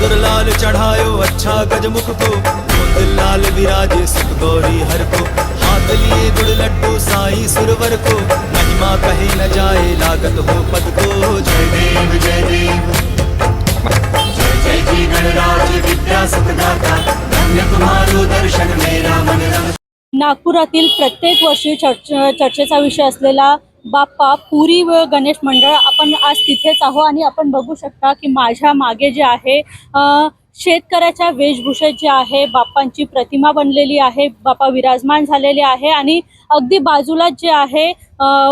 सुंदर लाल चढ़ायो अच्छा गजमुख को गोद लाल विराजे सुख गौरी हर को हाथ लिए गुड़ लड्डू साई सुरवर को महिमा कहे न जाए लागत हो पद को। जय देव जय देव। जय जय जी गणराज विद्या सुखदाता। धन्य तुम्हारो दर्शन मेरा मन नागपुरातील प्रत्येक वर्षी चर्च चर्चेचा विषय असलेला बाप्पा पुरी व गणेश मंडळ आपण आज तिथेच आहो आणि आपण बघू शकता की माझ्या मागे जे आहे शेतकऱ्याच्या वेशभूषेत जे आहे बाप्पांची प्रतिमा बनलेली आहे बाप्पा विराजमान झालेले आहे आणि अगदी बाजूलाच जे आहे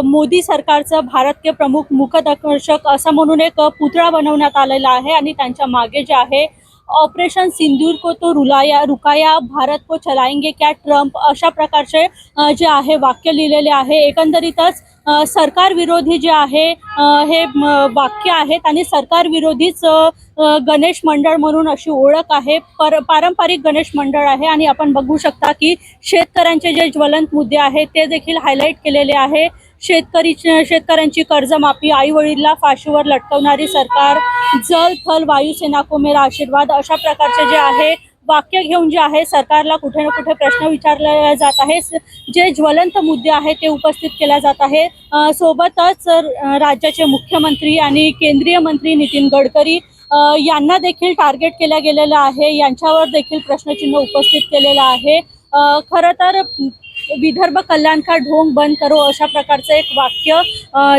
मोदी सरकारचं भारत के प्रमुख मुखदर्शक असं म्हणून एक पुतळा बनवण्यात आलेला आहे आणि त्यांच्या मागे जे आहे ऑपरेशन सिंदूर को तो रुलाया रुकाया भारत को चलाएंगे क्या ट्रम्प अशा प्रकारचे जे आहे वाक्य लिहिलेले आहे. एकंदरीतच सरकार विरोधी जे आहे हे वाक्य आहेत आणि सरकार विरोधीच गणेश मंडळ म्हणून अशी ओळख आहे. पर पारंपरिक गणेश मंडळ आहे आणि आपण बघू शकता की शेतकऱ्यांचे जे ज्वलंत मुद्दे आहेत ते देखील हायलाईट केलेले आहे. शेतकरी शेतकऱ्यांची कर्जमाफी आईवडीलला फाशीवर लटकवणारी सरकार जल थल वायुसेना को मेरा आशीर्वाद अशा प्रकारचे जे आहे वाक्य घेऊन जे आहे सरकारला कुठे ना कुठे प्रश्न विचारले जात आहे जे ज्वलंत मुद्दे आहेत ते उपस्थित केल्या जात आहे सोबतच राज्याचे मुख्यमंत्री आणि केंद्रीय मंत्री नितीन गडकरी यांना देखील टार्गेट केल्या गेलेलं आहे. यांच्यावर देखील प्रश्नचिन्ह उपस्थित केलेलं आहे. खरं तर विदर्भ कल्याण का ढोंग बंद करो अशा प्रकारचं एक वाक्य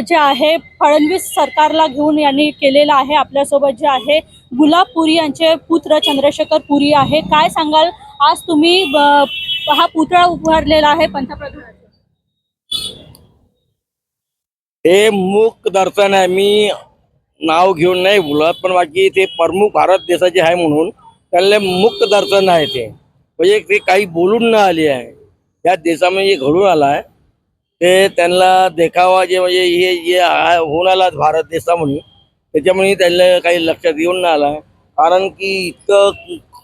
जे आहे फडणवीस सरकारला घेऊन यांनी केलेलं आहे आपल्यासोबत जे आहे गुलाब पुरी यांचे पुत्र चंद्रशेखर पुरी आहे. काय सांगाल? आज तुम्ही हा पुतळा उभारलेला आहे पंतप्रधान हे मूक दर्शन आहे. मी नाव घेऊन नाही बोलत पण बाकी ते प्रमुख भारत देशाचे आहे म्हणून. त्यांना मुक्त दर्शन आहे ते. म्हणजे ते काही बोलून न आले आहे. या देशामध्ये जे घडून आला आहे ते त्यांना देखावा जे म्हणजे हे जे होऊन आला भारत देशामध्ये त्याच्यामुळे त्यांना काही लक्षात येऊन नाही आला कारण की इतकं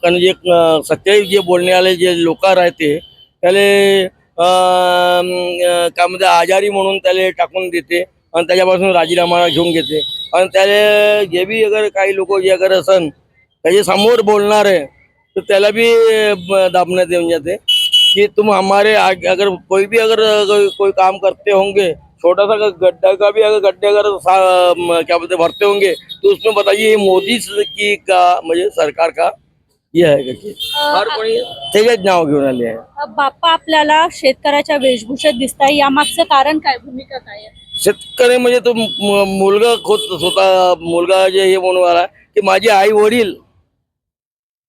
म्हणजे अं, सत्य जे बोलण्याले जे लोक राहते त्याले काय म्हणते आजारी म्हणून त्याला टाकून देते आणि त्याच्यापासून राजीनामा घेऊन घेते. आणि त्याला जे बी अगर काही लोक जे अगर असन त्याच्यासमोर बोलणार आहे तर त्याला बी दाबण्यात येऊन जाते. कि तुम हमारे आगे अगर कोई भी अगर कोई काम करते होंगे छोटा सा गड्ढा का भी अगर गड्ढे अगर क्या बोलते भरते होंगे तो उसमें बताइए मोदी की का म्हणजे सरकार का ये आहे का हर कोणी त्याच्याच नाव घेऊन आले आहे बाप्पा आपल्याला शेतकऱ्याच्या वेशभूषेत दिसत आहे यामागचं कारण काय भूमिका काय आहे? शेतकरी म्हणजे तो मु- मुलगा खोत स्वतः मुलगा जे हे म्हणून आला की माझे आई वडील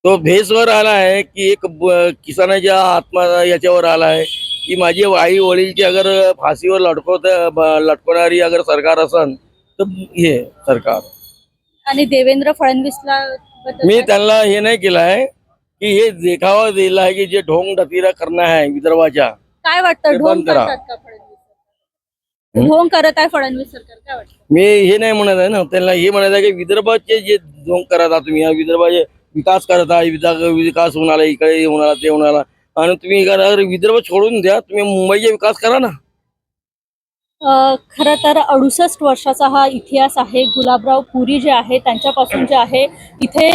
तो भेसवर आला आहे की एक किसानाच्या आत्मा याच्यावर आला आहे. की माझी आई वडीलची अगर फाशीवर लटकवत लटकवणारी अगर सरकार असन तर हे सरकार. आणि देवेंद्र फडणवीसला मी त्यांना हे नाही केलं आहे की हे देखावा दिला आहे की जे ढोंग डतीरा करणं आहे विदर्भाच्या. काय वाटतं? ढोंग करा. करतात का फडणवीस? सरकार? ढोंग करत आहे फडणवीस सरकार काय वाटतं? मी हे नाही म्हणत आहे ना त्यांना हे म्हणत आहे की विदर्भाचे जे ढोंग करत आहात तुम्ही विदर्भाचे विकास करत आहे विकास विकास इकडे होणार ते होणार आणि तुम्ही विदर्भ सोडून द्या तुम्ही मुंबईचा विकास करा ना. खरं तर अडुसष्ट वर्षाचा हा इतिहास आहे. गुलाबराव पुरी जे आहे त्यांच्यापासून जे आहे इथे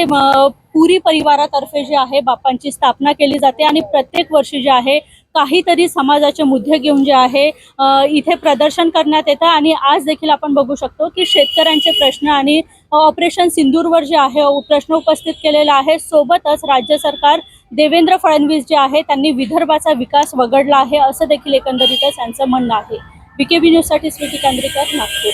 पुरी परिवारातर्फे जे आहे बाप्पांची स्थापना केली जाते. आणि प्रत्येक वर्षी जे आहे काहीतरी समाजाचे मुद्दे घेऊन जे आहे इथे प्रदर्शन करण्यात येतं. आणि आज देखील आपण बघू शकतो की शेतकऱ्यांचे प्रश्न आणि ऑपरेशन सिंदूरवर जे आहे प्रश्न उपस्थित केलेला आहे. सोबतच राज्य सरकार देवेंद्र फडणवीस जे आहे त्यांनी विदर्भाचा विकास वगळला आहे असं देखील एकंदरीतच त्यांचं म्हणणं आहे. बी न्यूजसाठी स्वीटी कांद्रीकर नागपूर.